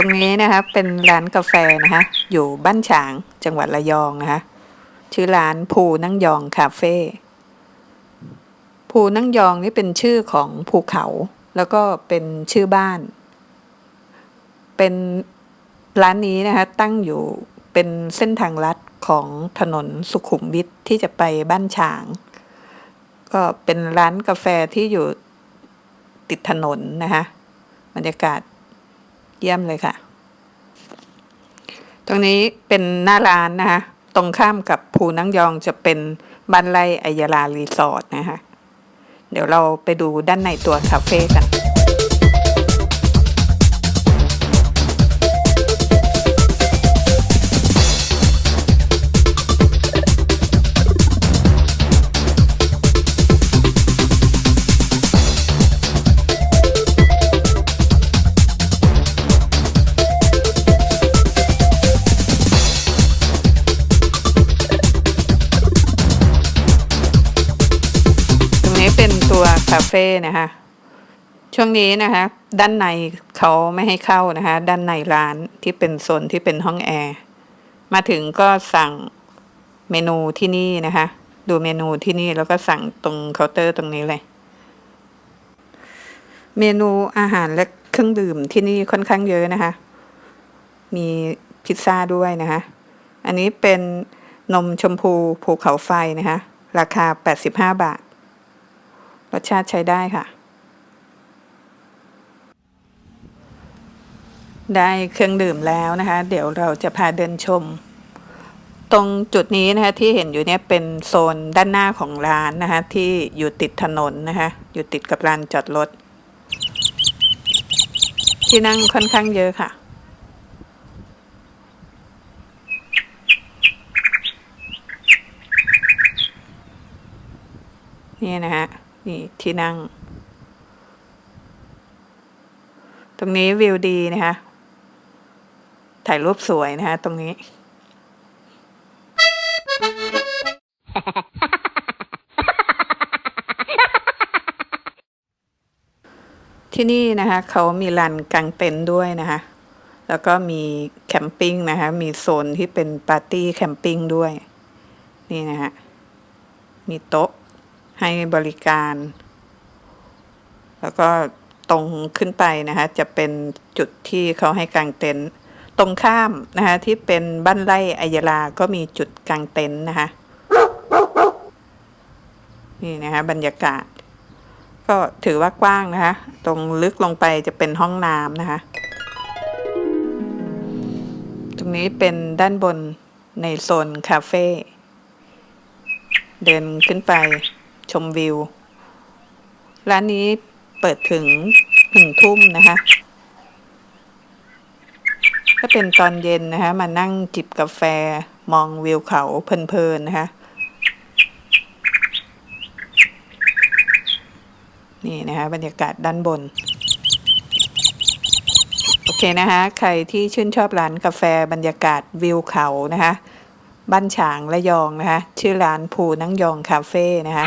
รงนี้นะคะเป็นร้านกาแฟนะคะอยู่บ้านฉางจังหวัดระยองนะคะชื่อร้านภูนั่งยองคาเฟ่ภูนั่งยองนี่เป็นชื่อของภูเขา แล้วก็เป็นชื่อบ้าน เป็นร้านนี้นะคะตั้งอยู่เป็นเส้นทางลัดของถนนสุขุมวิทที่จะไปบ้านฉาง ก็เป็นร้านกาแฟที่อยู่ติดถนนนะคะบรรยากาศ เยี่ยมเลยค่ะ ตรงนี้เป็นหน้าร้านนะคะ ตรงข้ามกับภูนังยองจะเป็นบ้านไร่อัยยาลารีสอร์ทนะคะ เดี๋ยวเราไปดูด้านในตัวคาเฟ่กัน คาเฟ่นะคะช่วงนี้นะคะด้านในเขาไม่ให้เข้านะคะด้านในร้านที่เป็นโซนที่เป็นห้องแอร์มาถึงก็สั่งเมนูที่นี่นะคะ ดูเมนูที่นี่แล้วก็สั่งตรงเคาน์เตอร์ตรงนี้เลย เมนูอาหารและเครื่องดื่มที่นี่ค่อนข้างเยอะนะคะ มีพิซซ่าด้วยนะคะ อันนี้เป็นนมชมพูภูเขาไฟนะคะ ราคา 85 บาท รสชาติใช้ได้ค่ะ ได้เครื่องดื่มแล้วนะคะ เดี๋ยวเราจะพาเดินชม ตรงจุดนี้นะคะที่เห็นอยู่เนี่ยเป็นโซนด้านหน้าของร้านนะคะที่อยู่ติดถนนนะคะอยู่ติดกับลานจอดรถที่นั่งค่อนข้างเยอะค่ะนี่นะฮะ นี่ที่นั่ง ตรงนี้วิวดีนะคะถ่ายรูปสวยนะคะตรงนี้ ที่นี่นะคะเขามีลานกางเต็นท์ด้วยนะคะ แล้วก็มีแคมปิ้งนะคะ มีโซนที่เป็นปาร์ตี้แคมปิ้งด้วย นี่นะฮะมีโต๊ะ ให้บริการ แล้วก็ตรงขึ้นไปนะคะ จะเป็นจุดที่เขาให้กางเต็นท์ตรงข้ามนะคะที่เป็นบ้านไร่อัยยลาก็มีจุดกางเต็นท์นะคะนี่นะคะบรรยากาศ ก็ถือว่ากว้างนะคะ ตรงลึกลงไปจะเป็นห้องน้ำนะคะ ตรงนี้เป็นด้านบนในโซนคาเฟ่เดินขึ้นไป ชมวิว ร้านนี้เปิดถึงหนึ่งทุ่มนะคะก็เป็นตอนเย็นนะคะมานั่งจิบกาแฟมองวิวเขาเพลินๆนะคะนี่นะคะบรรยากาศด้านบน โอเคนะคะใครที่ชื่นชอบร้านกาแฟบรรยากาศวิวเขานะคะบ้านฉางระยองนะคะชื่อร้านภูนั่งยองคาเฟ่นะคะ